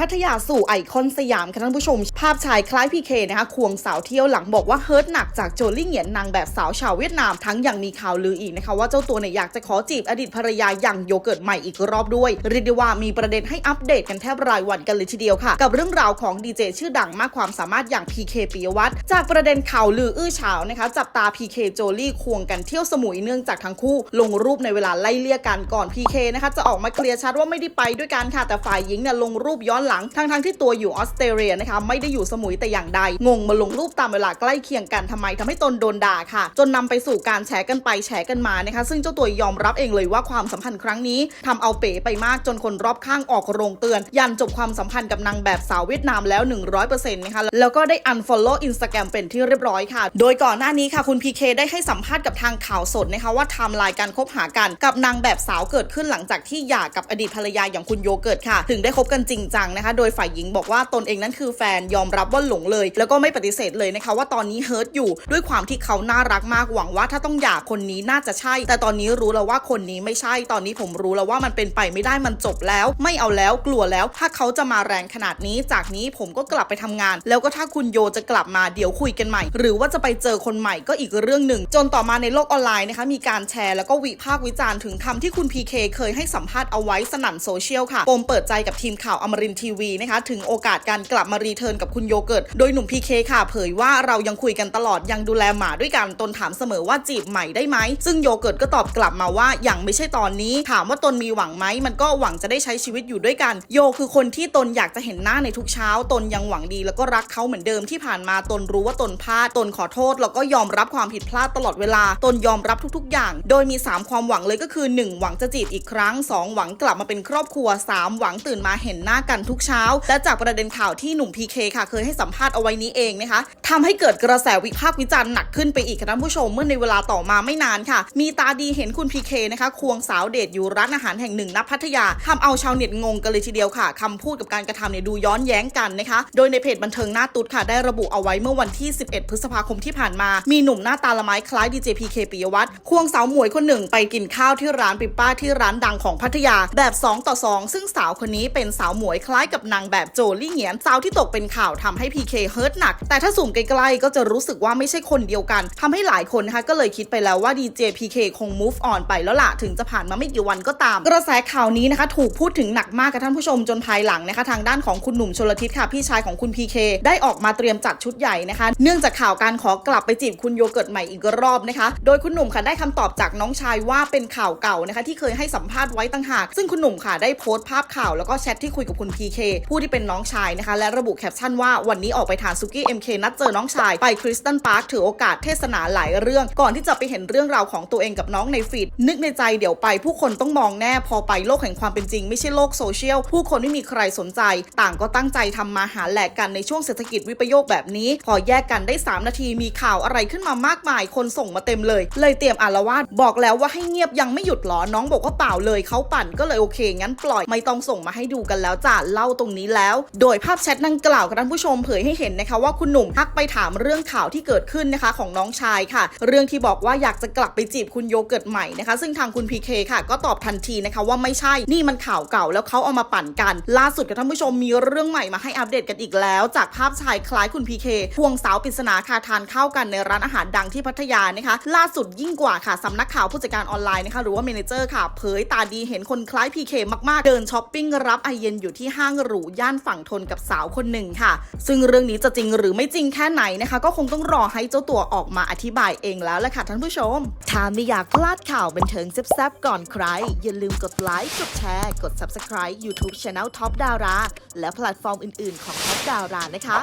พัทยาสู่ไอคอนสยามค่ะท่านผู้ชม ภาพชายคล้ายพีเคนะคะควงสาวเที่ยวหลังบอกว่าเฮิร์ตหนักจากโจลี่เหงียนนางแบบสาวชาวเวียดนามทั้งยังมีข่าวลืออีกนะคะว่าเจ้าตัวเนี่ยอยากจะขอจีบอดีตภรรยาอย่างโยเกิร์ตใหม่อีกรอบด้วยเรียกได้ว่ามีประเด็นให้อัปเดตกันแทบรายวันกันเลยทีเดียวค่ะ กับเรื่องราวของดีเจชื่อดังมากความสามารถอย่างพีเคปิยวัฒน์จากประเด็นข่าวลืออื้อฉาวนะคะจับตาพีเคโจลี่ควงกันเที่ยวสมุยเนื่องจากทั้งคู่ ลงรูปในเวลาไล่เลี่ยกันก่อนพีเคนะคะจะออกมาเคลียร์ชัดว่าไม่ได้ไปด้วยกันค่ะแต่ฝ่ายหญิงเนี่ยลงรูปย้อนหลังทั้งๆที่ตัวอยู่ออสเตรเลียนะคะไม่ได้อยู่สมุยแต่อย่างใด งงมาลงรูปตามเวลาใกล้เคียงกันทำไมทำให้ตนโดนด่าค่ะ จนนำไปสู่การแฉกันไปแฉกันมานะคะ ซึ่งเจ้าตัวยอมรับเองเลยว่าความสัมพันธ์ครั้งนี้ทำเอาเป๋ไปมากจนคนรอบข้างออกโรงเตือน ยันจบความสัมพันธ์กับนางแบบสาวเวียดนามแล้ว 100%นะคะแล้วก็ได้ unfollow Instagram เป็นที่เรียบร้อยค่ะ โดยก่อนหน้านี้ค่ะคุณพีเคได้ให้สัมภาษณ์กับทางข่าวสดนะคะว่าไทม์ไลน์การคบหากันกับนางแบบสาวเกิดขึ้นหลังจากที่หย่ากับอดีตภรรยาอย่างคุณโยเกิร์ตค่ะ ถึงได้คบกันจริงจังนะคะ โดยฝ่ายหญิงบอกว่าตนเองนั้นคือแฟนยอมรับว่าหลงเลย แล้วก็ไม่ปฏิเสธเลยนะคะ ว่าตอนนี้เฮิร์ตอยู่ด้วยความที่เขาน่ารักมากหวังว่าถ้าต้องหย่าคนนี้น่าจะใช่ แต่ตอนนี้รู้แล้วว่าคนนี้ไม่ใช่ตอนนี้ผมรู้แล้วว่ามันเป็นไปไม่ได้มันจบแล้ว ไม่เอาแล้วกลัวแล้ว ถ้าเขาจะมาแรงขนาดนี้ จากนี้ผมก็กลับไปทำงาน แล้วก็ถ้าคุณโยจะกลับมาเดี๋ยวคุยกันใหม่ หรือว่าจะไปเจอคนใหม่ก็อีกเรื่องหนึ่ง จนต่อมาในโลกออนไลน์นะคะมีการแชร์แล้วก็วิพากษ์วิจารณ์ถึงคำที่คุณพีเคเคยให้สัมภาษณ์เอาไว้สนั่นโซเชียลค่ะปมเปิดใจกับทีมข่าวอมรินทีวีนะคะถึงโอกาสการกลับมารีเทิร์นกับคุณโยเกิร์ตโดยหนุ่มพีเคค่ะเผยว่าเรายังคุยกันตลอดยังดูแลหมาด้วยกันตนถามเสมอว่าจีบใหม่ได้ไหม ซึ่งโยเกิร์ตก็ตอบกลับมาว่ายังไม่ใช่ตอนนี้ ถามว่าตนมีหวังไหมมันก็หวังจะได้ใช้ชีวิตอยู่ด้วยกัน โยคือคนที่ตนอยากจะเห็นหน้าในทุกเช้า ตนยังหวังดีแล้วก็รักเขาเหมือนเดิมที่ผ่านมาตนรู้ว่าตนพลาดตนขอโทษ แล้วก็ยอมรับความผิดพลาดตลอดเวลา ตนยอมรับทุกๆ อย่าง โดยมี 3 ความหวังเลยก็คือ 1 หวังจะจีบอีกครั้ง 2 หวังกลับมาเป็นครอบครัว 3 หวังตื่นมาเห็นหน้ากันทุกเช้า และจากประเด็นข่าวที่หนุ่มพีเคค่ะเคยให้สัมภาษณ์เอาไว้นี้เองนะคะทำให้เกิดกระแสวิพากษ์วิจารณ์หนักขึ้นไปอีกค่ะท่านผู้ชมเมื่อในเวลาต่อมาไม่นานค่ะ มีตาดีเห็นคุณพีเคนะคะควงสาวเดทอยู่ร้านอาหารแห่งหนึ่งณพัทยาทำเอาชาวเน็ตงงกันเลยทีเดียวค่ะคำพูดกับการกระทำเนี่ยดูย้อนแย้งกันนะคะ โดยในเพจบันเทิงหน้าตุ๊ดค่ะได้ระบุเอาไว้เมื่อวันที่ 11 พฤษภาคมที่ผ่านมา มีหนุ่มหน้าตาละไม้คล้ายดีเจพีเคปิยวัฒน์ควงสาวหมวยคนหนึ่งไปกินข้าวที่ร้านปิป้าที่ร้านดังของพัทยาแบบ 2 ต่อ 2 ซึ่งสาวคนนี้เป็นสาวหมวยคล้ายกับนางแบบโจลี่เหงียนสาวที่ตกเป็นข่าวทำให้พีเคเฮิร์ตหนัก แต่ถ้าสูมใกล้ๆก็จะรู้สึกว่าไม่ใช่คนเดียวกันทำให้หลายคนนะคะก็เลยคิดไปแล้วว่าดีเจพีเคคง move on ไปแล้วล่ะถึงจะผ่านมาไม่กี่วันก็ตาม กระแสข่าวนี้นะคะถูกพูดถึงหนักมากกับท่านผู้ชมจนภายหลังนะคะทางด้านของคุณหนุ่มชลทิศค่ะพี่ชายของคุณพีเคได้ออกมาเตรียมจัดชุดใหญ่นะคะ เนื่องจากข่าวการขอกลับไปจีบคุณโยเกิร์ตใหม่อีกรอบนะคะ โดยคุณหนุ่มค่ะได้คำตอบจากน้องชายว่าเป็นข่าวเก่านะคะที่เคยให้สัมภาษณ์ไว้ต่างหาก ซึ่งคุณหนุ่มค่ะได้โพสต์ภาพข่าวแล้วก็แชทที่คุยกับคุณพีเคผู้ที่เป็นน้องชายนะคะ และระบุแคปชั่นว่าวันนี้ออกไปทานซุกี้ MK นัดเจอน้องชายไปคริสตันพาร์คถือโอกาสเทศนาหลายเรื่อง ก่อนที่จะไปเห็นเรื่องราวของตัวเองกับน้องในฟีดนึกในใจเดี๋ยวไป ผู้คนต้องมองแน่พอไปโลกแห่งความเป็นจริงไม่ใช่โลกโซเชียลผู้คนไม่มีใครสนใจ ต่างก็ตั้งใจทำมาหาแหลกกันในช่วงเศรษฐกิจวิปโยคแบบนี้ พอแยกกันได้ 3 นาทีมีข่าวอะไรขึ้นมามากมาย คนส่งมาเต็มเลย เลยเตรียมอารวาสบอกแล้วว่าให้เงียบยังไม่หยุดหรอน้องบอกว่าเปล่าเลยเขาปั่นก็เลยโอเค งั้นปล่อยไม่ต้องส่งมาให้ดูกันแล้วจ้ะเล่าตรงนี้แล้ว โดยภาพแชทดังกล่าวกับท่านผู้ชมเผยให้เห็นนะคะว่าคุณหนุ่มทักไปถามเรื่องข่าวที่เกิดขึ้นนะคะของน้องชายค่ะ เรื่องที่บอกว่าอยากจะกลับไปจีบคุณโยเกิร์ตใหม่นะคะ ซึ่งทางคุณพีเคค่ะ ก็ตอบทันทีนะคะว่าไม่ใช่นี่มันข่าวเก่าแล้วเขาเอามาปั่นกัน ล่าสุดกับท่านผู้ชมมีเรื่องใหม่มาให้อัปเดตกันอีกแล้ว จากภาพชายคล้ายคุณพีเคควงสาวปริศนาค่ะทานข้าวกันในร้านอาหารดังที่พัทยานะคะ ล่าสุดยิ่งกว่าค่ะสำนักข่าวผู้จัดการออนไลน์นะคะหรือว่าเมเนเจอร์ค่ะเผยตาดีเห็นคนคล้ายพีเคมากๆเดินช้อปปิ้งรับไอเย็นอยู่ที่ห้างหรูย่านฝั่งทนกับสาวคนหนึ่งค่ะ ซึ่งเรื่องนี้จะจริงหรือไม่จริงแค่ไหนนะคะ ก็คงต้องรอให้เจ้าตัวออกมาอธิบายเองแล้วแหละค่ะท่านผู้ชม ถ้าไม่อยากพลาดข่าวบันเทิงแซ่บๆก่อนใคร อย่าลืมกดไลค์กดแชร์ กด Subscribe YouTube Channel Top Dara และแพลตฟอร์มอื่นๆของ Top Dara นะคะ